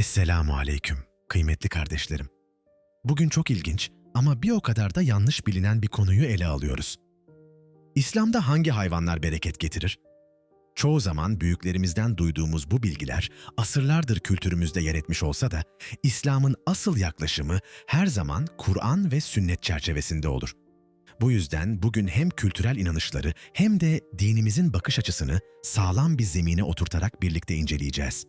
Esselamu aleyküm kıymetli kardeşlerim. Bugün çok ilginç ama bir o kadar da yanlış bilinen bir konuyu ele alıyoruz. İslam'da hangi hayvanlar bereket getirir? Çoğu zaman büyüklerimizden duyduğumuz bu bilgiler asırlardır kültürümüzde yer etmiş olsa da İslam'ın asıl yaklaşımı her zaman Kur'an ve sünnet çerçevesinde olur. Bu yüzden bugün hem kültürel inanışları hem de dinimizin bakış açısını sağlam bir zemine oturtarak birlikte inceleyeceğiz.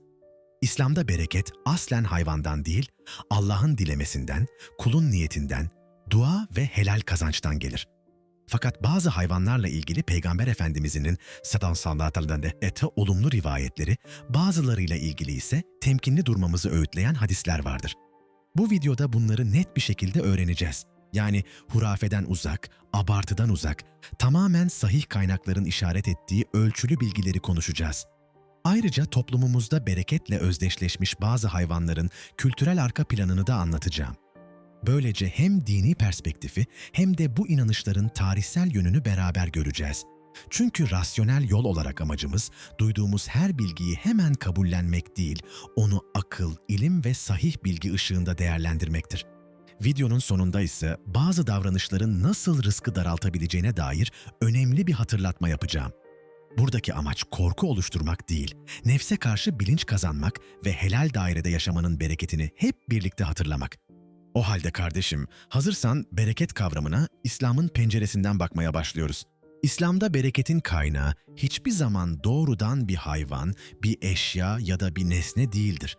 İslam'da bereket aslen hayvandan değil, Allah'ın dilemesinden, kulun niyetinden, dua ve helal kazançtan gelir. Fakat bazı hayvanlarla ilgili Peygamber Efendimizin sallallahu ete olumlu rivayetleri, bazılarıyla ilgili ise temkinli durmamızı öğütleyen hadisler vardır. Bu videoda bunları net bir şekilde öğreneceğiz. Yani hurafeden uzak, abartıdan uzak, tamamen sahih kaynakların işaret ettiği ölçülü bilgileri konuşacağız. Ayrıca toplumumuzda bereketle özdeşleşmiş bazı hayvanların kültürel arka planını da anlatacağım. Böylece hem dini perspektifi hem de bu inanışların tarihsel yönünü beraber göreceğiz. Çünkü rasyonel yol olarak amacımız duyduğumuz her bilgiyi hemen kabullenmek değil, onu akıl, ilim ve sahih bilgi ışığında değerlendirmektir. Videonun sonunda ise bazı davranışların nasıl rızkı daraltabileceğine dair önemli bir hatırlatma yapacağım. Buradaki amaç korku oluşturmak değil, nefse karşı bilinç kazanmak ve helal dairede yaşamanın bereketini hep birlikte hatırlamak. O halde kardeşim, hazırsan bereket kavramına İslam'ın penceresinden bakmaya başlıyoruz. İslam'da bereketin kaynağı hiçbir zaman doğrudan bir hayvan, bir eşya ya da bir nesne değildir.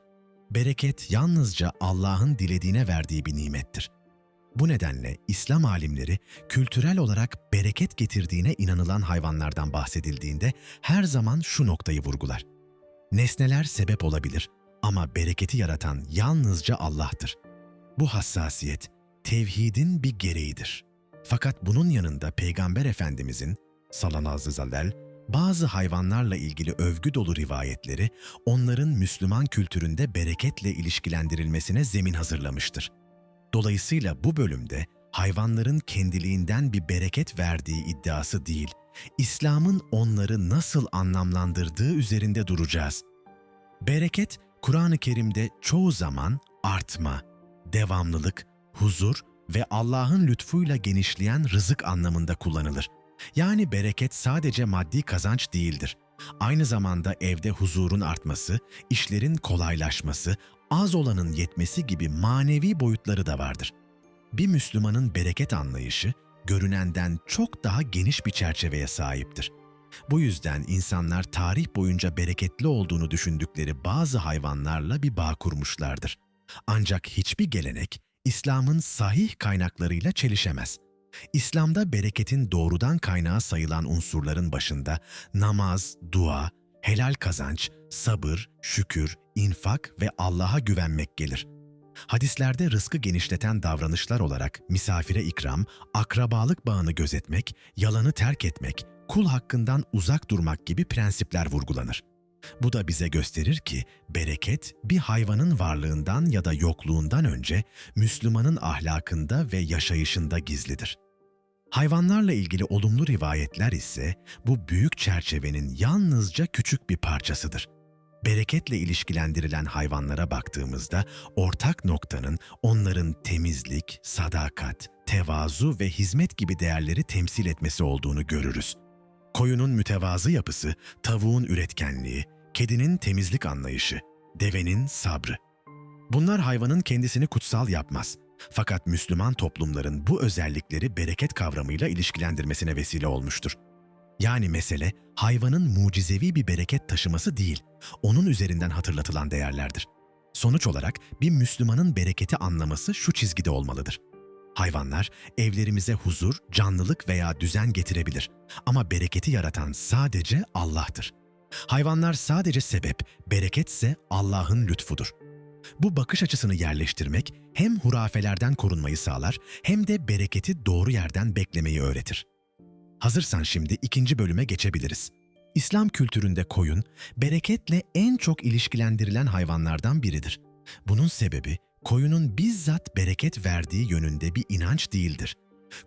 Bereket yalnızca Allah'ın dilediğine verdiği bir nimettir. Bu nedenle İslam alimleri kültürel olarak bereket getirdiğine inanılan hayvanlardan bahsedildiğinde her zaman şu noktayı vurgular. Nesneler sebep olabilir ama bereketi yaratan yalnızca Allah'tır. Bu hassasiyet tevhidin bir gereğidir. Fakat bunun yanında Peygamber Efendimizin ve sellem bazı hayvanlarla ilgili övgü dolu rivayetleri onların Müslüman kültüründe bereketle ilişkilendirilmesine zemin hazırlamıştır. Dolayısıyla bu bölümde hayvanların kendiliğinden bir bereket verdiği iddiası değil, İslam'ın onları nasıl anlamlandırdığı üzerinde duracağız. Bereket, Kur'an-ı Kerim'de çoğu zaman artma, devamlılık, huzur ve Allah'ın lütfuyla genişleyen rızık anlamında kullanılır. Yani bereket sadece maddi kazanç değildir. Aynı zamanda evde huzurun artması, işlerin kolaylaşması, az olanın yetmesi gibi manevi boyutları da vardır. Bir Müslümanın bereket anlayışı, görünenden çok daha geniş bir çerçeveye sahiptir. Bu yüzden insanlar tarih boyunca bereketli olduğunu düşündükleri bazı hayvanlarla bir bağ kurmuşlardır. Ancak hiçbir gelenek İslam'ın sahih kaynaklarıyla çelişemez. İslam'da bereketin doğrudan kaynağı sayılan unsurların başında namaz, dua, helal kazanç, sabır, şükür, infak ve Allah'a güvenmek gelir. Hadislerde rızkı genişleten davranışlar olarak misafire ikram, akrabalık bağını gözetmek, yalanı terk etmek, kul hakkından uzak durmak gibi prensipler vurgulanır. Bu da bize gösterir ki bereket bir hayvanın varlığından ya da yokluğundan önce Müslümanın ahlakında ve yaşayışında gizlidir. Hayvanlarla ilgili olumlu rivayetler ise bu büyük çerçevenin yalnızca küçük bir parçasıdır. Bereketle ilişkilendirilen hayvanlara baktığımızda ortak noktanın onların temizlik, sadakat, tevazu ve hizmet gibi değerleri temsil etmesi olduğunu görürüz. Koyunun mütevazı yapısı, tavuğun üretkenliği, kedinin temizlik anlayışı, devenin sabrı. Bunlar hayvanın kendisini kutsal yapmaz. Fakat Müslüman toplumların bu özellikleri bereket kavramıyla ilişkilendirmesine vesile olmuştur. Yani mesele hayvanın mucizevi bir bereket taşıması değil, onun üzerinden hatırlatılan değerlerdir. Sonuç olarak bir Müslümanın bereketi anlaması şu çizgide olmalıdır. Hayvanlar evlerimize huzur, canlılık veya düzen getirebilir ama bereketi yaratan sadece Allah'tır. Hayvanlar sadece sebep, bereketse Allah'ın lütfudur. Bu bakış açısını yerleştirmek hem hurafelerden korunmayı sağlar hem de bereketi doğru yerden beklemeyi öğretir. Hazırsan şimdi ikinci bölüme geçebiliriz. İslam kültüründe koyun, bereketle en çok ilişkilendirilen hayvanlardan biridir. Bunun sebebi koyunun bizzat bereket verdiği yönünde bir inanç değildir.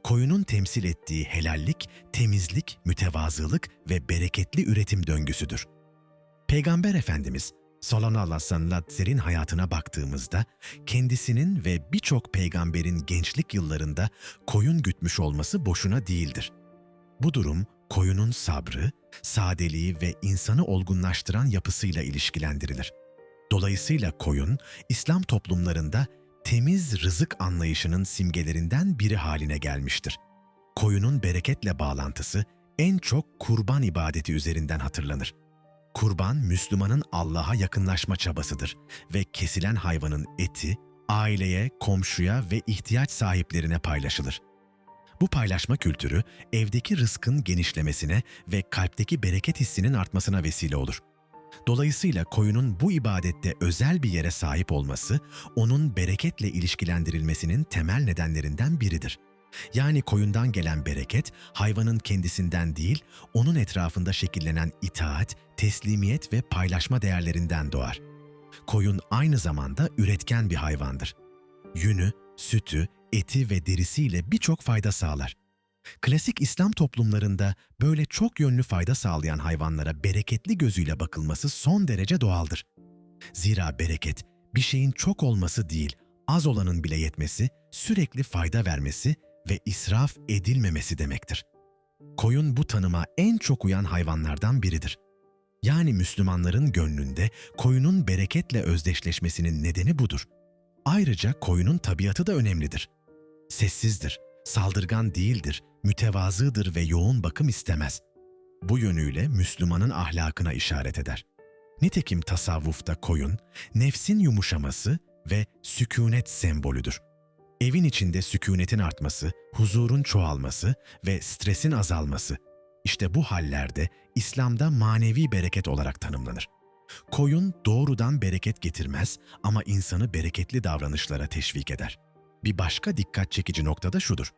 Koyunun temsil ettiği helallik, temizlik, mütevazılık ve bereketli üretim döngüsüdür. Peygamber Efendimiz Sallallahu Latzer'in hayatına baktığımızda kendisinin ve birçok peygamberin gençlik yıllarında koyun gütmüş olması boşuna değildir. Bu durum koyunun sabrı, sadeliği ve insanı olgunlaştıran yapısıyla ilişkilendirilir. Dolayısıyla koyun, İslam toplumlarında temiz rızık anlayışının simgelerinden biri haline gelmiştir. Koyunun bereketle bağlantısı en çok kurban ibadeti üzerinden hatırlanır. Kurban, Müslümanın Allah'a yakınlaşma çabasıdır ve kesilen hayvanın eti, aileye, komşuya ve ihtiyaç sahiplerine paylaşılır. Bu paylaşma kültürü, evdeki rızkın genişlemesine ve kalpteki bereket hissinin artmasına vesile olur. Dolayısıyla koyunun bu ibadette özel bir yere sahip olması, onun bereketle ilişkilendirilmesinin temel nedenlerinden biridir. Yani koyundan gelen bereket, hayvanın kendisinden değil, onun etrafında şekillenen itaat, teslimiyet ve paylaşma değerlerinden doğar. Koyun aynı zamanda üretken bir hayvandır. Yünü, sütü, eti ve derisiyle birçok fayda sağlar. Klasik İslam toplumlarında böyle çok yönlü fayda sağlayan hayvanlara bereketli gözüyle bakılması son derece doğaldır. Zira bereket bir şeyin çok olması değil, az olanın bile yetmesi, sürekli fayda vermesi ve israf edilmemesi demektir. Koyun bu tanıma en çok uyan hayvanlardan biridir. Yani Müslümanların gönlünde koyunun bereketle özdeşleşmesinin nedeni budur. Ayrıca koyunun tabiatı da önemlidir. Sessizdir, saldırgan değildir, mütevazıdır ve yoğun bakım istemez. Bu yönüyle Müslümanın ahlakına işaret eder. Nitekim tasavvufta koyun, nefsin yumuşaması ve sükunet sembolüdür. Evin içinde sükunetin artması, huzurun çoğalması ve stresin azalması. İşte bu hallerde İslam'da manevi bereket olarak tanımlanır. Koyun doğrudan bereket getirmez ama insanı bereketli davranışlara teşvik eder. Bir başka dikkat çekici nokta da şudur.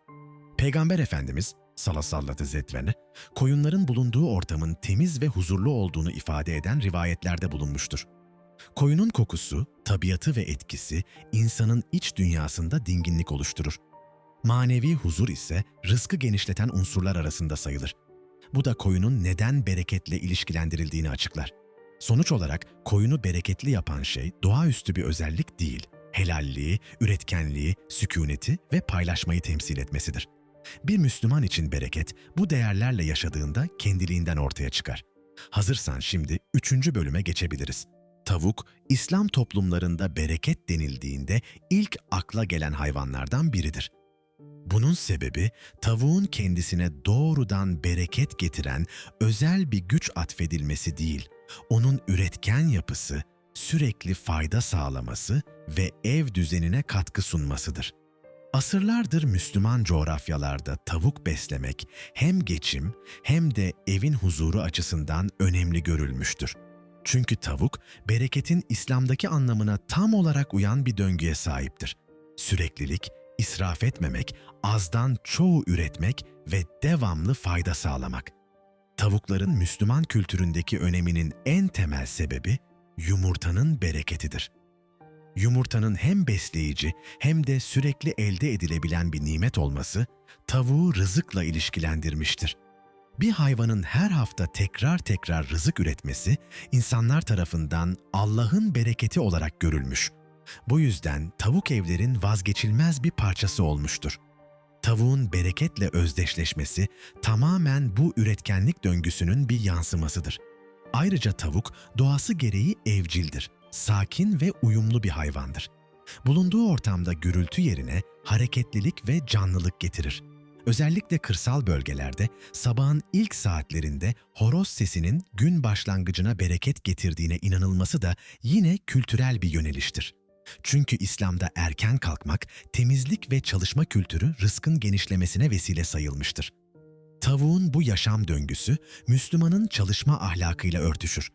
Peygamber Efendimiz salasallatı zetvene, koyunların bulunduğu ortamın temiz ve huzurlu olduğunu ifade eden rivayetlerde bulunmuştur. Koyunun kokusu, tabiatı ve etkisi insanın iç dünyasında dinginlik oluşturur. Manevi huzur ise rızkı genişleten unsurlar arasında sayılır. Bu da koyunun neden bereketle ilişkilendirildiğini açıklar. Sonuç olarak koyunu bereketli yapan şey doğaüstü bir özellik değil, helalliği, üretkenliği, sükuneti ve paylaşmayı temsil etmesidir. Bir Müslüman için bereket bu değerlerle yaşadığında kendiliğinden ortaya çıkar. Hazırsan şimdi üçüncü bölüme geçebiliriz. Tavuk, İslam toplumlarında bereket denildiğinde ilk akla gelen hayvanlardan biridir. Bunun sebebi tavuğun kendisine doğrudan bereket getiren özel bir güç atfedilmesi değil, onun üretken yapısı, sürekli fayda sağlaması ve ev düzenine katkı sunmasıdır. Asırlardır Müslüman coğrafyalarda tavuk beslemek hem geçim hem de evin huzuru açısından önemli görülmüştür. Çünkü tavuk, bereketin İslam'daki anlamına tam olarak uyan bir döngüye sahiptir. Süreklilik, israf etmemek, azdan çoğu üretmek ve devamlı fayda sağlamak. Tavukların Müslüman kültüründeki öneminin en temel sebebi yumurtanın bereketidir. Yumurtanın hem besleyici hem de sürekli elde edilebilen bir nimet olması tavuğu rızıkla ilişkilendirmiştir. Bir hayvanın her hafta tekrar tekrar rızık üretmesi insanlar tarafından Allah'ın bereketi olarak görülmüş. Bu yüzden tavuk evlerin vazgeçilmez bir parçası olmuştur. Tavuğun bereketle özdeşleşmesi tamamen bu üretkenlik döngüsünün bir yansımasıdır. Ayrıca tavuk doğası gereği evcildir, sakin ve uyumlu bir hayvandır. Bulunduğu ortamda gürültü yerine hareketlilik ve canlılık getirir. Özellikle kırsal bölgelerde sabahın ilk saatlerinde horoz sesinin gün başlangıcına bereket getirdiğine inanılması da yine kültürel bir yöneliştir. Çünkü İslam'da erken kalkmak, temizlik ve çalışma kültürü rızkın genişlemesine vesile sayılmıştır. Tavuğun bu yaşam döngüsü Müslümanın çalışma ahlakıyla örtüşür.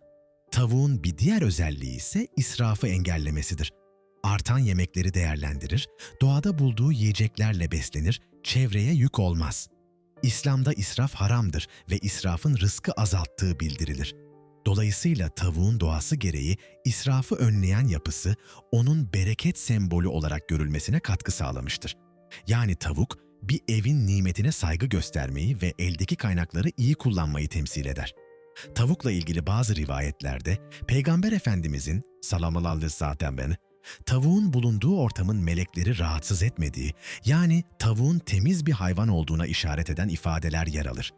Tavuğun bir diğer özelliği ise israfı engellemesidir. Artan yemekleri değerlendirir, doğada bulduğu yiyeceklerle beslenir, çevreye yük olmaz. İslam'da israf haramdır ve israfın rızkı azalttığı bildirilir. Dolayısıyla tavuğun doğası gereği israfı önleyen yapısı onun bereket sembolü olarak görülmesine katkı sağlamıştır. Yani tavuk bir evin nimetine saygı göstermeyi ve eldeki kaynakları iyi kullanmayı temsil eder. Tavukla ilgili bazı rivayetlerde Peygamber Efendimizin sallallahu ve sellem tavuğun bulunduğu ortamın melekleri rahatsız etmediği, yani tavuğun temiz bir hayvan olduğuna işaret eden ifadeler yer alır.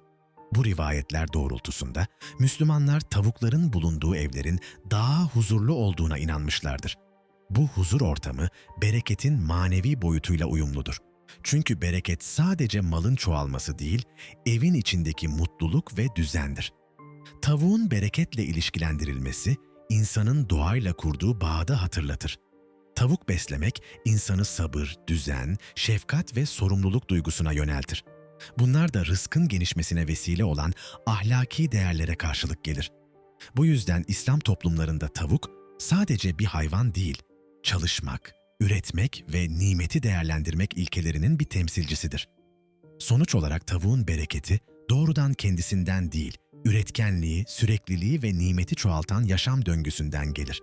Bu rivayetler doğrultusunda Müslümanlar tavukların bulunduğu evlerin daha huzurlu olduğuna inanmışlardır. Bu huzur ortamı bereketin manevi boyutuyla uyumludur. Çünkü bereket sadece malın çoğalması değil, evin içindeki mutluluk ve düzendir. Tavuğun bereketle ilişkilendirilmesi, insanın doğayla kurduğu bağı da hatırlatır. Tavuk beslemek, insanı sabır, düzen, şefkat ve sorumluluk duygusuna yöneltir. Bunlar da rızkın genişmesine vesile olan ahlaki değerlere karşılık gelir. Bu yüzden İslam toplumlarında tavuk sadece bir hayvan değil, çalışmak, üretmek ve nimeti değerlendirmek ilkelerinin bir temsilcisidir. Sonuç olarak tavuğun bereketi doğrudan kendisinden değil, üretkenliği, sürekliliği ve nimeti çoğaltan yaşam döngüsünden gelir.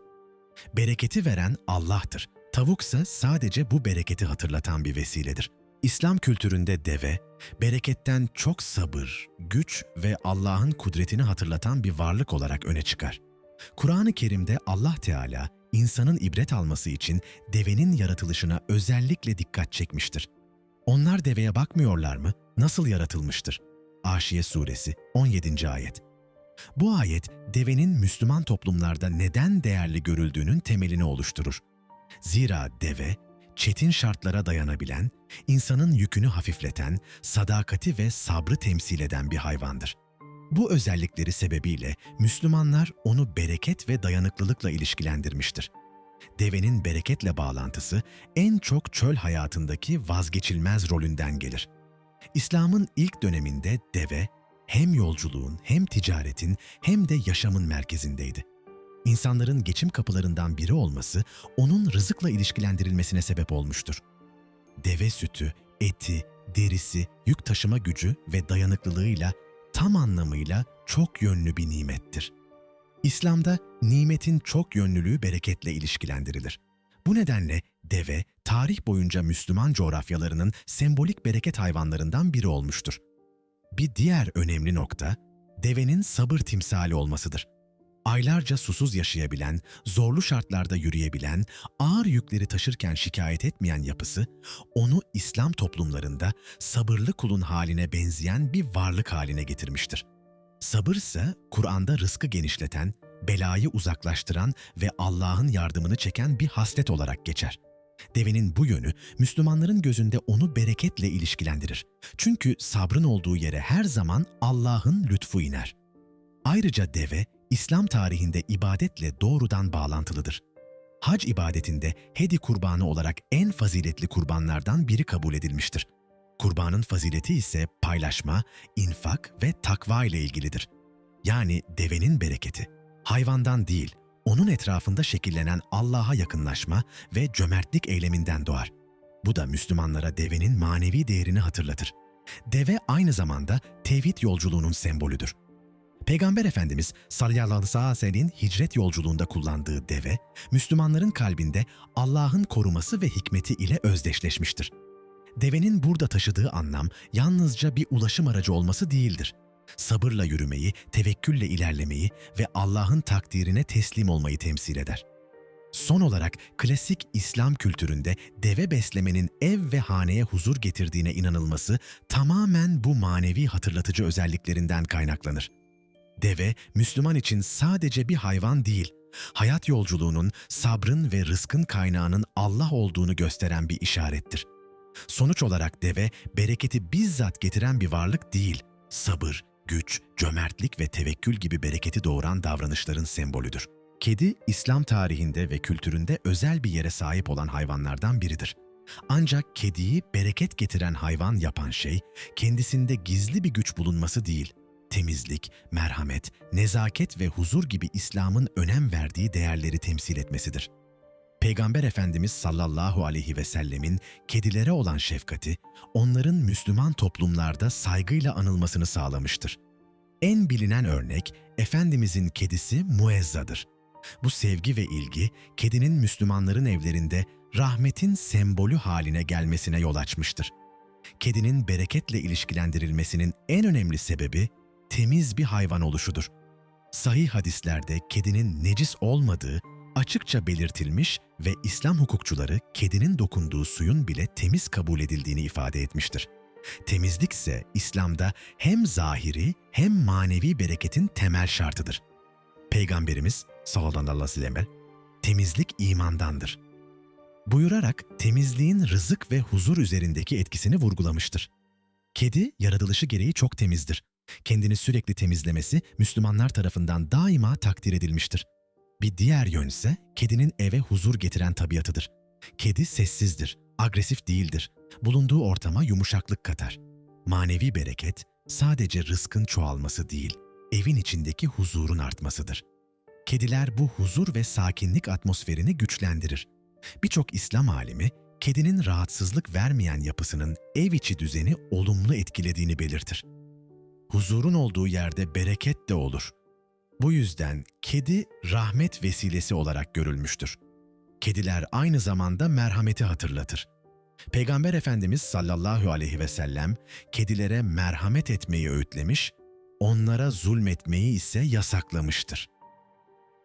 Bereketi veren Allah'tır. Tavuksa sadece bu bereketi hatırlatan bir vesiledir. İslam kültüründe deve, bereketten çok sabır, güç ve Allah'ın kudretini hatırlatan bir varlık olarak öne çıkar. Kur'an-ı Kerim'de Allah Teala insanın ibret alması için devenin yaratılışına özellikle dikkat çekmiştir. Onlar deveye bakmıyorlar mı? Nasıl yaratılmıştır? Aşiye Suresi 17. ayet. Bu ayet devenin Müslüman toplumlarda neden değerli görüldüğünün temelini oluşturur. Zira deve çetin şartlara dayanabilen, insanın yükünü hafifleten, sadakati ve sabrı temsil eden bir hayvandır. Bu özellikleri sebebiyle Müslümanlar onu bereket ve dayanıklılıkla ilişkilendirmiştir. Devenin bereketle bağlantısı en çok çöl hayatındaki vazgeçilmez rolünden gelir. İslam'ın ilk döneminde deve hem yolculuğun hem ticaretin hem de yaşamın merkezindeydi. İnsanların geçim kapılarından biri olması onun rızıkla ilişkilendirilmesine sebep olmuştur. Deve sütü, eti, derisi, yük taşıma gücü ve dayanıklılığıyla tam anlamıyla çok yönlü bir nimettir. İslam'da nimetin çok yönlülüğü bereketle ilişkilendirilir. Bu nedenle deve tarih boyunca Müslüman coğrafyalarının sembolik bereket hayvanlarından biri olmuştur. Bir diğer önemli nokta devenin sabır timsali olmasıdır. Aylarca susuz yaşayabilen, zorlu şartlarda yürüyebilen, ağır yükleri taşırken şikayet etmeyen yapısı, onu İslam toplumlarında sabırlı kulun haline benzeyen bir varlık haline getirmiştir. Sabır ise Kur'an'da rızkı genişleten, belayı uzaklaştıran ve Allah'ın yardımını çeken bir haslet olarak geçer. Devenin bu yönü Müslümanların gözünde onu bereketle ilişkilendirir. Çünkü sabrın olduğu yere her zaman Allah'ın lütfu iner. Ayrıca deve İslam tarihinde ibadetle doğrudan bağlantılıdır. Hac ibadetinde hedi kurbanı olarak en faziletli kurbanlardan biri kabul edilmiştir. Kurbanın fazileti ise paylaşma, infak ve takva ile ilgilidir. Yani devenin bereketi hayvandan değil, onun etrafında şekillenen Allah'a yakınlaşma ve cömertlik eyleminden doğar. Bu da Müslümanlara devenin manevi değerini hatırlatır. Deve aynı zamanda tevhid yolculuğunun sembolüdür. Peygamber Efendimiz sallallahu aleyhi ve sellem'in hicret yolculuğunda kullandığı deve, Müslümanların kalbinde Allah'ın koruması ve hikmeti ile özdeşleşmiştir. Devenin burada taşıdığı anlam yalnızca bir ulaşım aracı olması değildir. Sabırla yürümeyi, tevekkülle ilerlemeyi ve Allah'ın takdirine teslim olmayı temsil eder. Son olarak klasik İslam kültüründe deve beslemenin ev ve haneye huzur getirdiğine inanılması tamamen bu manevi hatırlatıcı özelliklerinden kaynaklanır. Deve, Müslüman için sadece bir hayvan değil, hayat yolculuğunun, sabrın ve rızkın kaynağının Allah olduğunu gösteren bir işarettir. Sonuç olarak deve, bereketi bizzat getiren bir varlık değil, sabır, güç, cömertlik ve tevekkül gibi bereketi doğuran davranışların sembolüdür. Kedi, İslam tarihinde ve kültüründe özel bir yere sahip olan hayvanlardan biridir. Ancak kediyi bereket getiren hayvan yapan şey, kendisinde gizli bir güç bulunması değil, temizlik, merhamet, nezaket ve huzur gibi İslam'ın önem verdiği değerleri temsil etmesidir. Peygamber Efendimiz sallallahu aleyhi ve sellemin kedilere olan şefkati, onların Müslüman toplumlarda saygıyla anılmasını sağlamıştır. En bilinen örnek, Efendimizin kedisi Muezza'dır. Bu sevgi ve ilgi, kedinin Müslümanların evlerinde rahmetin sembolü haline gelmesine yol açmıştır. Kedinin bereketle ilişkilendirilmesinin en önemli sebebi, temiz bir hayvan oluşudur. Sahih hadislerde kedinin necis olmadığı açıkça belirtilmiş ve İslam hukukçuları kedinin dokunduğu suyun bile temiz kabul edildiğini ifade etmiştir. Temizlik ise İslam'da hem zahiri hem manevi bereketin temel şartıdır. Peygamberimiz sallallahu aleyhi ve sellem temizlik imandandır. Buyurarak temizliğin rızık ve huzur üzerindeki etkisini vurgulamıştır. Kedi yaratılışı gereği çok temizdir. Kendini sürekli temizlemesi Müslümanlar tarafından daima takdir edilmiştir. Bir diğer yön ise kedinin eve huzur getiren tabiatıdır. Kedi sessizdir, agresif değildir. Bulunduğu ortama yumuşaklık katar. Manevi bereket sadece rızkın çoğalması değil, evin içindeki huzurun artmasıdır. Kediler bu huzur ve sakinlik atmosferini güçlendirir. Birçok İslam alimi kedinin rahatsızlık vermeyen yapısının ev içi düzeni olumlu etkilediğini belirtir. Huzurun olduğu yerde bereket de olur. Bu yüzden kedi rahmet vesilesi olarak görülmüştür. Kediler aynı zamanda merhameti hatırlatır. Peygamber Efendimiz sallallahu aleyhi ve sellem kedilere merhamet etmeyi öğütlemiş, onlara zulmetmeyi ise yasaklamıştır.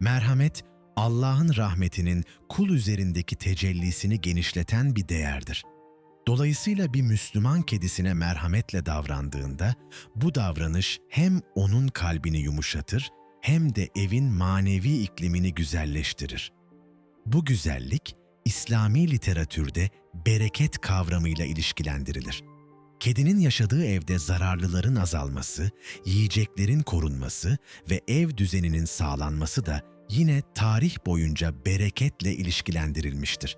Merhamet, Allah'ın rahmetinin kul üzerindeki tecellisini genişleten bir değerdir. Dolayısıyla bir Müslüman kedisine merhametle davrandığında bu davranış hem onun kalbini yumuşatır hem de evin manevi iklimini güzelleştirir. Bu güzellik İslami literatürde bereket kavramıyla ilişkilendirilir. Kedinin yaşadığı evde zararlıların azalması, yiyeceklerin korunması ve ev düzeninin sağlanması da yine tarih boyunca bereketle ilişkilendirilmiştir.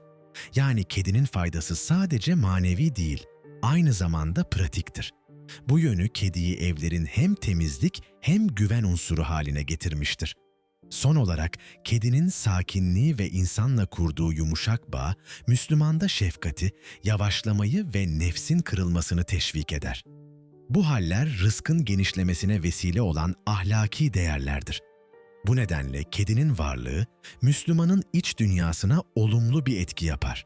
Yani kedinin faydası sadece manevi değil, aynı zamanda pratiktir. Bu yönü kediyi evlerin hem temizlik hem güven unsuru haline getirmiştir. Son olarak kedinin sakinliği ve insanla kurduğu yumuşak bağ, Müslümanda şefkati, yavaşlamayı ve nefsin kırılmasını teşvik eder. Bu haller rızkın genişlemesine vesile olan ahlaki değerlerdir. Bu nedenle kedinin varlığı Müslümanın iç dünyasına olumlu bir etki yapar.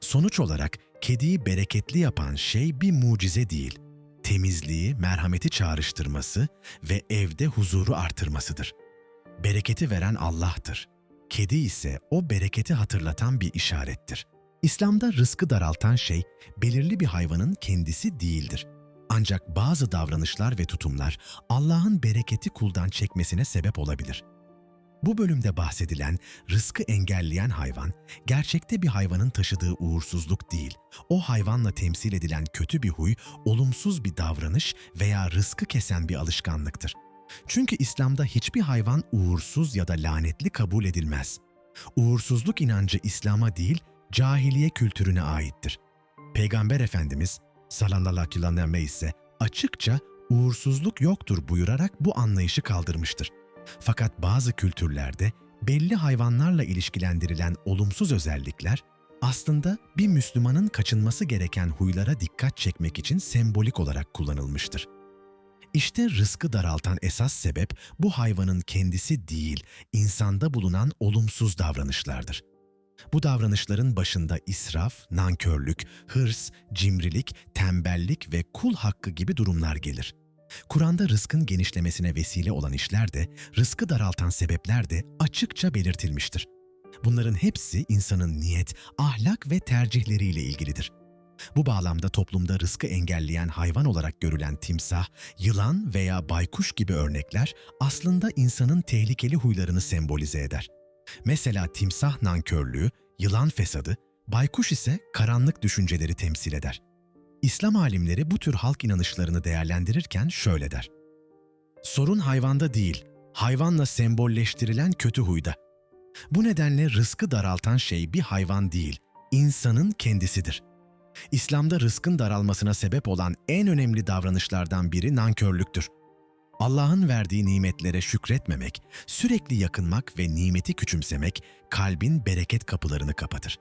Sonuç olarak kediyi bereketli yapan şey bir mucize değil, temizliği, merhameti çağrıştırması ve evde huzuru artırmasıdır. Bereketi veren Allah'tır. Kedi ise o bereketi hatırlatan bir işarettir. İslam'da rızkı daraltan şey belirli bir hayvanın kendisi değildir. Ancak bazı davranışlar ve tutumlar Allah'ın bereketi kuldan çekmesine sebep olabilir. Bu bölümde bahsedilen rızkı engelleyen hayvan, gerçekte bir hayvanın taşıdığı uğursuzluk değil, o hayvanla temsil edilen kötü bir huy, olumsuz bir davranış veya rızkı kesen bir alışkanlıktır. Çünkü İslam'da hiçbir hayvan uğursuz ya da lanetli kabul edilmez. Uğursuzluk inancı İslam'a değil, cahiliye kültürüne aittir. Peygamber Efendimiz ve sellem ise açıkça uğursuzluk yoktur buyurarak bu anlayışı kaldırmıştır. Fakat bazı kültürlerde belli hayvanlarla ilişkilendirilen olumsuz özellikler aslında bir Müslümanın kaçınması gereken huylara dikkat çekmek için sembolik olarak kullanılmıştır. İşte rızkı daraltan esas sebep bu hayvanın kendisi değil, insanda bulunan olumsuz davranışlardır. Bu davranışların başında israf, nankörlük, hırs, cimrilik, tembellik ve kul hakkı gibi durumlar gelir. Kur'an'da rızkın genişlemesine vesile olan işler de, rızkı daraltan sebepler de açıkça belirtilmiştir. Bunların hepsi insanın niyet, ahlak ve tercihleriyle ilgilidir. Bu bağlamda toplumda rızkı engelleyen hayvan olarak görülen timsah, yılan veya baykuş gibi örnekler aslında insanın tehlikeli huylarını sembolize eder. Mesela timsah nankörlüğü, yılan fesadı, baykuş ise karanlık düşünceleri temsil eder. İslam alimleri bu tür halk inanışlarını değerlendirirken şöyle der. Sorun hayvanda değil, hayvanla sembolleştirilen kötü huyda. Bu nedenle rızkı daraltan şey bir hayvan değil, insanın kendisidir. İslam'da rızkın daralmasına sebep olan en önemli davranışlardan biri nankörlüktür. Allah'ın verdiği nimetlere şükretmemek, sürekli yakınmak ve nimeti küçümsemek kalbin bereket kapılarını kapatır.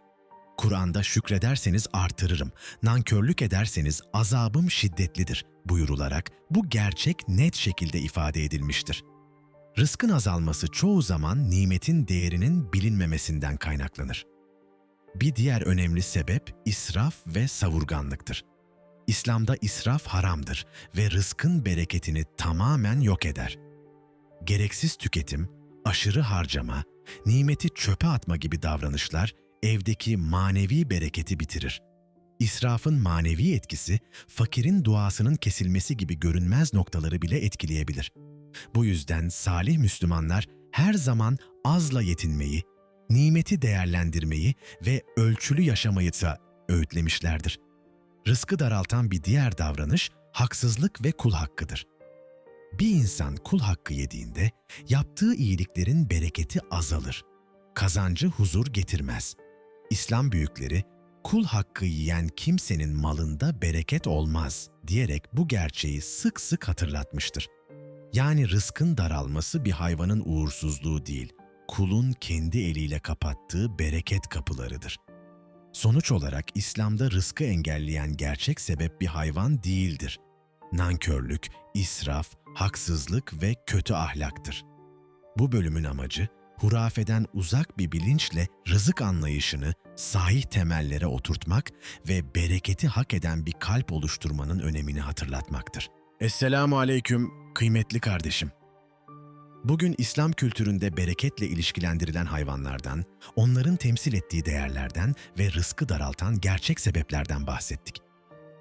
Kur'an'da şükrederseniz artırırım, nankörlük ederseniz azabım şiddetlidir buyurularak bu gerçek net şekilde ifade edilmiştir. Rızkın azalması çoğu zaman nimetin değerinin bilinmemesinden kaynaklanır. Bir diğer önemli sebep israf ve savurganlıktır. İslam'da israf haramdır ve rızkın bereketini tamamen yok eder. Gereksiz tüketim, aşırı harcama, nimeti çöpe atma gibi davranışlar evdeki manevi bereketi bitirir. İsrafın manevi etkisi, fakirin duasının kesilmesi gibi görünmez noktaları bile etkileyebilir. Bu yüzden salih Müslümanlar her zaman azla yetinmeyi, nimeti değerlendirmeyi ve ölçülü yaşamayı da öğütlemişlerdir. Rızkı daraltan bir diğer davranış haksızlık ve kul hakkıdır. Bir insan kul hakkı yediğinde yaptığı iyiliklerin bereketi azalır. Kazancı huzur getirmez. İslam büyükleri kul hakkı yiyen kimsenin malında bereket olmaz diyerek bu gerçeği sık sık hatırlatmıştır. Yani rızkın daralması bir hayvanın uğursuzluğu değil, kulun kendi eliyle kapattığı bereket kapılarıdır. Sonuç olarak İslam'da rızkı engelleyen gerçek sebep bir hayvan değildir. Nankörlük, israf, haksızlık ve kötü ahlaktır. Bu bölümün amacı, hurafeden uzak bir bilinçle rızık anlayışını sahih temellere oturtmak ve bereketi hak eden bir kalp oluşturmanın önemini hatırlatmaktır. Esselamu aleyküm kıymetli kardeşim. Bugün İslam kültüründe bereketle ilişkilendirilen hayvanlardan, onların temsil ettiği değerlerden ve rızkı daraltan gerçek sebeplerden bahsettik.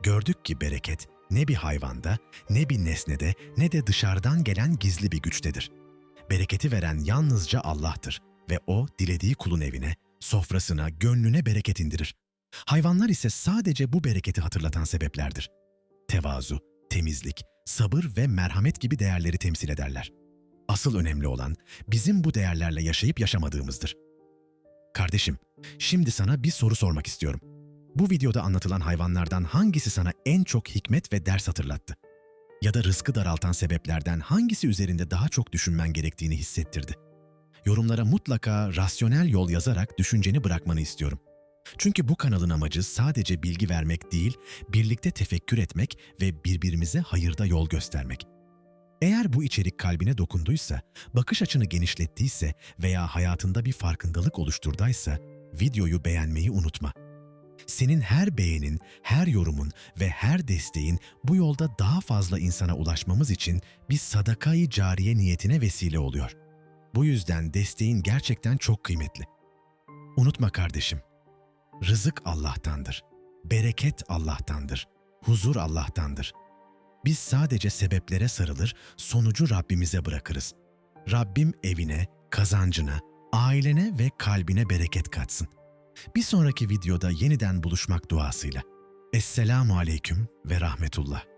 Gördük ki bereket ne bir hayvanda, ne bir nesnede, ne de dışarıdan gelen gizli bir güçtedir. Bereketi veren yalnızca Allah'tır ve O dilediği kulun evine, sofrasına, gönlüne bereket indirir. Hayvanlar ise sadece bu bereketi hatırlatan sebeplerdir. Tevazu, temizlik, sabır ve merhamet gibi değerleri temsil ederler. Asıl önemli olan bizim bu değerlerle yaşayıp yaşamadığımızdır. Kardeşim, şimdi sana bir soru sormak istiyorum. Bu videoda anlatılan hayvanlardan hangisi sana en çok hikmet ve ders hatırlattı? Ya da rızkı daraltan sebeplerden hangisi üzerinde daha çok düşünmen gerektiğini hissettirdi? Yorumlara mutlaka rasyonel yol yazarak düşünceni bırakmanı istiyorum. Çünkü bu kanalın amacı sadece bilgi vermek değil, birlikte tefekkür etmek ve birbirimize hayırda yol göstermek. Eğer bu içerik kalbine dokunduysa, bakış açını genişlettiyse veya hayatında bir farkındalık oluşturduysa, videoyu beğenmeyi unutma. Senin her beğenin, her yorumun ve her desteğin bu yolda daha fazla insana ulaşmamız için bir sadakayı cariye niyetine vesile oluyor. Bu yüzden desteğin gerçekten çok kıymetli. Unutma kardeşim, rızık Allah'tandır, bereket Allah'tandır, huzur Allah'tandır. Biz sadece sebeplere sarılır, sonucu Rabbimize bırakırız. Rabbim evine, kazancına, ailene ve kalbine bereket katsın. Bir sonraki videoda yeniden buluşmak duasıyla. Esselamu Aleyküm ve Rahmetullah.